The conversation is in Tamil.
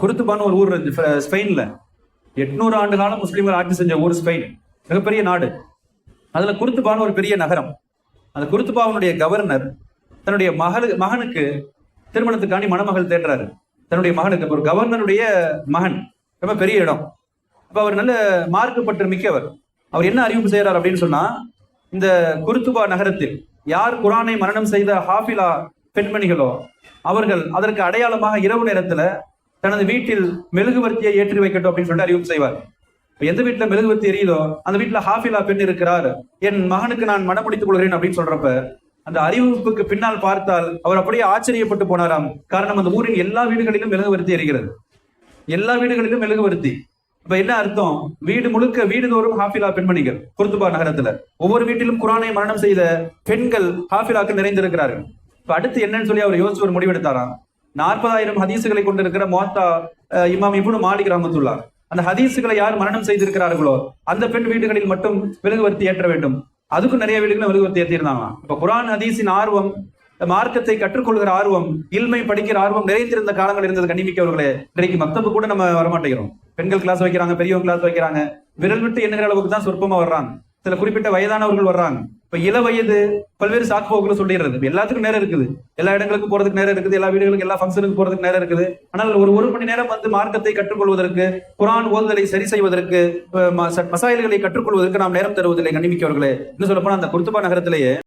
குருத்துபான்னு ஒரு ஊர் இருந்துச்சு ஸ்பெயினில். எட்நூறு ஆண்டு காலம் முஸ்லீம்கள் ஆட்சி செஞ்ச ஊர் ஸ்பெயின். மிகப்பெரிய நாடு. அதில் குருத்துபான்னு ஒரு பெரிய நகரம். அந்த குருத்துபாவுடைய கவர்னர் தன்னுடைய மகள் மகனுக்கு திருமணத்துக்காண்டி மணமகள் தேடுறாரு. தன்னுடைய மகனுக்கு. ஒரு கவர்னருடைய மகன். ரொம்ப பெரிய இடம். இப்போ அவர் நல்ல மார்க்கப்பட்டு மிக்கவர். அவர் என்ன அறிவிப்பு செய்கிறார் அப்படின்னு சொன்னால் இந்த குருத்துபா நகரத்தில் யார் குரானை மரணம் செய்த ஹாஃபிலா பெண்மணிகளோ அவர்கள் அதற்கு அடையாளமாக இரவு நேரத்தில் தனது வீட்டில் மெழுகுவர்த்தியை ஏற்றி வைக்கட்டும் அப்படின்னு சொல்லிட்டு அறிவிப்பு செய்வார். எந்த வீட்டுல மெழுகுவர்த்தி எரியுதோ அந்த வீட்டுல ஹாஃபிலா பெண் இருக்கிறார். என் மகனுக்கு நான் மனம் முடித்துக் கொள்கிறேன் அப்படின்னு சொல்றப்ப அந்த அறிவிப்புக்கு பின்னால் பார்த்தால் அவர் அப்படியே ஆச்சரியப்பட்டு போனாராம். காரணம் அந்த ஊரின் எல்லா வீடுகளிலும் மெழுகுவர்த்தி எரிகிறது. எல்லா வீடுகளிலும் மெழுகுவர்த்தி இப்ப என்ன அர்த்தம்? வீடு முழுக்க வீடுதோறும் ஹாஃபிலா பெண்மணிகள் குர்துபா நகரத்துல. ஒவ்வொரு வீட்டிலும் குரானை மரணம் செய்த பெண்கள் ஹாஃபிலாக்கு நிறைந்திருக்கிறார்கள். இப்ப அடுத்து என்னன்னு சொல்லி அவர் யோசிச்சு ஒரு முடிவெடுத்தாராம். நாற்பதாயிரம் ஹதீசுகளை கொண்டிருக்கிற மோத்தா அஹ், இமாம் இபுனு மாலிக் ரஹமத்துல்லா அந்த ஹதீசுகளை யார் மரணம் செய்திருக்கிறார்களோ அந்த பெண் வீடுகளில் மட்டும் மெழுகுவர்த்தி ஏற்ற வேண்டும். அதுக்கும் நிறைய வீடுகளும் மெழுகுவர்த்தி ஏற்றிருந்தாங்க இப்ப குரான் ஹதீஸின் ஆர்வம் மார்க்கத்தை கற்றுக்கொள்கிற ஆர்வம் இல்மை படிக்கிற ஆர்வம் நிறைந்திருந்த காலங்கள் இருந்தது கண்ணிமிக்கவர்களே. இன்றைக்கு மக்தப்பு கூட நம்ம வரமாட்டேங்கிறோம். பெண்கள் கிளாஸ் வைக்கிறாங்க பெரியவங்க கிளாஸ் வைக்கிறாங்க. விரல் விட்டு எண்ணுகிற அளவுக்கு தான் சொற்பமா வர்றாங்க. சில குறிப்பிட்ட வயதானவர்கள் வர்றாங்க. இப்ப இள வயது பல்வேறு சாக்குபோக்குகளை சொல்லிடுறது. எல்லாத்துக்கும் நேரம் இருக்குது. எல்லா இடங்களுக்கும் போறதுக்கு நேரம் இருக்குது. எல்லா வீடுகளுக்கும் எல்லா ஃபங்க்ஷனுக்கு போறதுக்கு நேரம் இருக்குது. ஆனால் ஒரு ஒரு மணி நேரம் வந்து மார்க்கத்தை கற்றுக்கொள்வதற்கு குரான் ஓதுதலை சரி செய்வதற்கு மசாயல்களை கற்றுக்கொள்வதற்கு நாம் நேரம் தருவதில்லை கண்ணிமிக்கவர்களே. இன்னும் சொல்லப்போனா அந்த குர்துபா நகரத்திலேயே